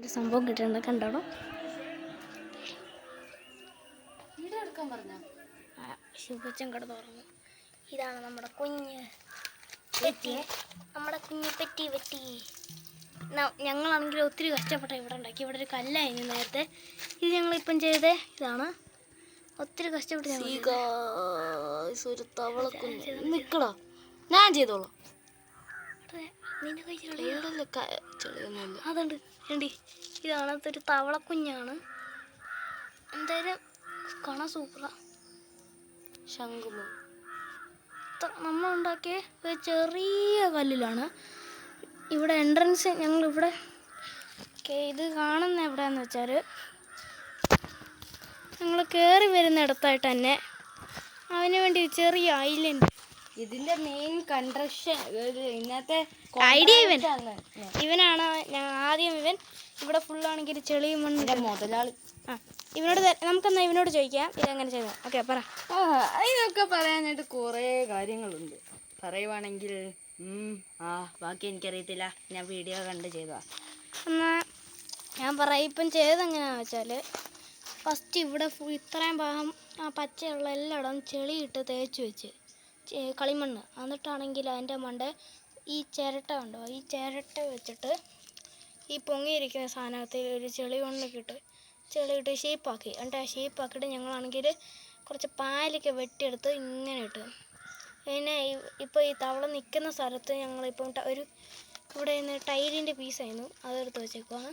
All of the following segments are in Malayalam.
ഒരു സംഭവം കിട്ടുന്നുണ്ട് ശിവച്ചൻ കിടന്ന് ഉറങ്ങും ഇതാണ് നമ്മുടെ കുഞ്ഞ് പെറ്റി. നമ്മുടെ കുഞ്ഞ് പെറ്റി പെറ്റി. ഞങ്ങളാണെങ്കിൽ ഒത്തിരി കഷ്ടപ്പെട്ട ഇവിടെ ഉണ്ടാക്കി. ഇവിടെ ഒരു കല്ലായിരുന്നു നേരത്തെ. ഇത് ഞങ്ങളിപ്പം ചെയ്തത് ഇതാണ്. ഒത്തിരി കഷ്ടപ്പെട്ട് ഒരു തവളക്കുഞ്ഞ്. ഞാൻ ചെയ്തോളാം. നിന്റെ കൈ ചെളി. ചെളിയുടെ ചെളിയൊന്നുമില്ല അതുണ്ട് വേണ്ടി ഇതാണ് തവളക്കുഞ്ഞാണ് എന്തായാലും കാണാൻ സൂപ്പറാ. ശംഖുമോ? നമ്മൾ ഉണ്ടാക്കിയ ഒരു ചെറിയ കല്ലിലാണ്. ഇവിടെ എൻട്രൻസ് ഞങ്ങൾ ഇവിടെ ഇത് കാണുന്ന എവിടെയെന്ന് വെച്ചാൽ ഞങ്ങൾ കയറി വരുന്നിടത്തായിട്ട് തന്നെ അതിനു വേണ്ടി ചെറിയ ഐലൻഡ് ഇതിന്റെ മെയിൻ കൺട്രക്ഷൻ ഇന്നത്തെ ഐഡിയ ഇവൻ. ഇവനാണ് ഞാൻ ആദ്യം ഇവൻ ഇവിടെ ഫുള്ളാണെങ്കിൽ ചെളിയും മണ്ണിന്റെ മുതലാളി. ആ ഇവനോട് നമുക്കെന്നാ ഇവനോട് ചോദിക്കാം. ഇതെങ്ങനെ ചെയ്തത്? ഓക്കെ പറ. ഇതൊക്കെ പറയാനായിട്ട് കുറേ കാര്യങ്ങളുണ്ട്. പറയുവാണെങ്കിൽ ആ ബാക്കി എനിക്കറിയത്തില്ല. ഞാൻ വീഡിയോ കണ്ട് ചെയ്തതാ. എന്നാ ഞാൻ പറയാം. ഇപ്പം ചെയ്തെങ്ങനെയാണെന്ന് വെച്ചാൽ ഫസ്റ്റ് ഇവിടെ ഇത്രയും ഭാഗം ആ പച്ചയുള്ള എല്ലായിടവും ചെളിയിട്ട് തേച്ച് വെച്ച്. കളിമണ്ണ്. എന്നിട്ടാണെങ്കിൽ അതിന്റെ മണ്ട ഈ ചിരട്ട ഉണ്ടോ ഈ ചിരട്ട വെച്ചിട്ട് ഈ പൊങ്ങിയിരിക്കുന്ന സാധനത്തിൽ ഒരു ചെളി കൊണ്ടൊക്കെ ചെളി ഇട്ട് ഷേപ്പാക്കി. എന്നിട്ട് ആ ഷേപ്പാക്കിയിട്ട് ഞങ്ങളാണെങ്കിൽ കുറച്ച് പാലൊക്കെ വെട്ടിയെടുത്ത് ഇങ്ങനെ ഇട്ട്. പിന്നെ ഇപ്പോൾ ഈ തവള നിൽക്കുന്ന സ്ഥലത്ത് ഞങ്ങളിപ്പം ഒരു ഇവിടെ നിന്ന് ടൈലിന്റെ പീസായിരുന്നു. അതെടുത്ത് വെച്ചേക്കുവാണ്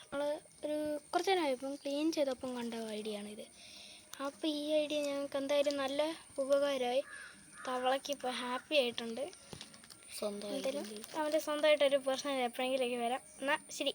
നമ്മൾ ഒരു കുറച്ച് നേരമായപ്പം ക്ലീൻ ചെയ്തപ്പം കണ്ട ഐഡിയ ആണിത് അപ്പോൾ ഈ ഐഡിയ ഞങ്ങൾക്ക് എന്തായാലും നല്ല ഉപകാരമായി. തവളയ്ക്ക് ഇപ്പോൾ ഹാപ്പി ആയിട്ടുണ്ട്. സ്വന്തം അവന്റെ സ്വന്തമായിട്ടൊരു പേഴ്സണൽ എപ്പോഴെങ്കിലേക്ക് വരാം. എന്നാൽ ശരി.